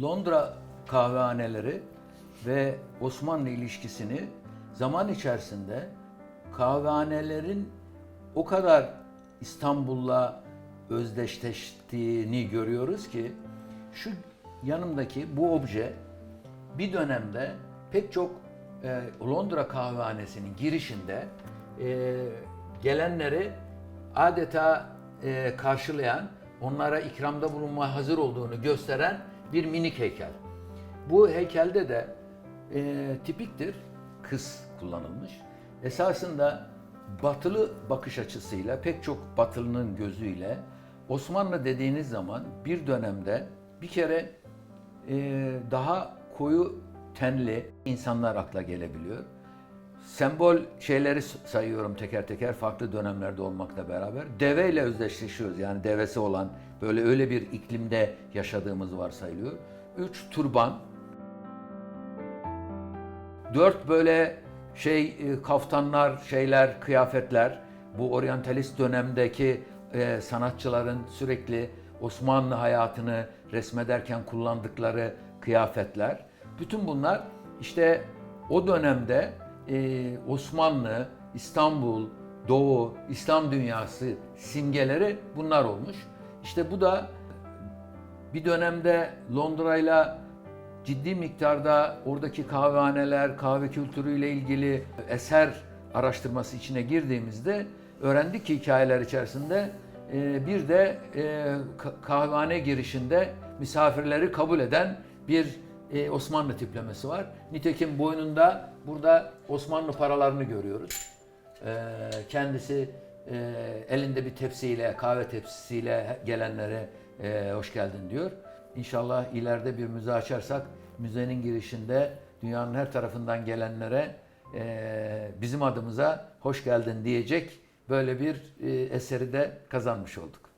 Londra kahvehaneleri ve Osmanlı ilişkisini zaman içerisinde kahvehanelerin o kadar İstanbul'la özdeşleştiğini görüyoruz ki şu yanımdaki bu obje bir dönemde pek çok e, Londra kahvehanesinin girişinde e, gelenleri adeta e, karşılayan, onlara ikramda bulunmaya hazır olduğunu gösteren bir minik heykel. Bu heykelde de e, tipiktir, kız kullanılmış. Esasında batılı bakış açısıyla, pek çok batılının gözüyle Osmanlı dediğiniz zaman bir dönemde bir kere e, daha koyu tenli insanlar akla gelebiliyor. Sembol şeyleri sayıyorum teker teker farklı dönemlerde olmakla beraber. Deveyle özdeşleşiyoruz yani devesi olan böyle öyle bir iklimde yaşadığımız varsayılıyor. Üç turban. Dört böyle şey e, kaftanlar, şeyler, kıyafetler. Bu oryantalist dönemdeki e, sanatçıların sürekli Osmanlı hayatını resmederken kullandıkları kıyafetler. Bütün bunlar işte o dönemde e, Osmanlı, İstanbul, Doğu, İslam dünyası simgeleri bunlar olmuş. İşte bu da bir dönemde Londra'yla ciddi miktarda oradaki kahvehaneler, kahve kültürüyle ilgili eser araştırması içine girdiğimizde öğrendik ki hikayeler içerisinde e, bir de e, ka- kahvehane girişinde misafirleri kabul eden bir e, Osmanlı tiplemesi var. Nitekim boynunda burada Osmanlı paralarını görüyoruz. E, kendisi e, elinde bir tepsiyle, kahve tepsisiyle gelenlere e, hoş geldin diyor. İnşallah ileride bir müze açarsak müzenin girişinde dünyanın her tarafından gelenlere e, bizim adımıza hoş geldin diyecek böyle bir e, eseri de kazanmış olduk.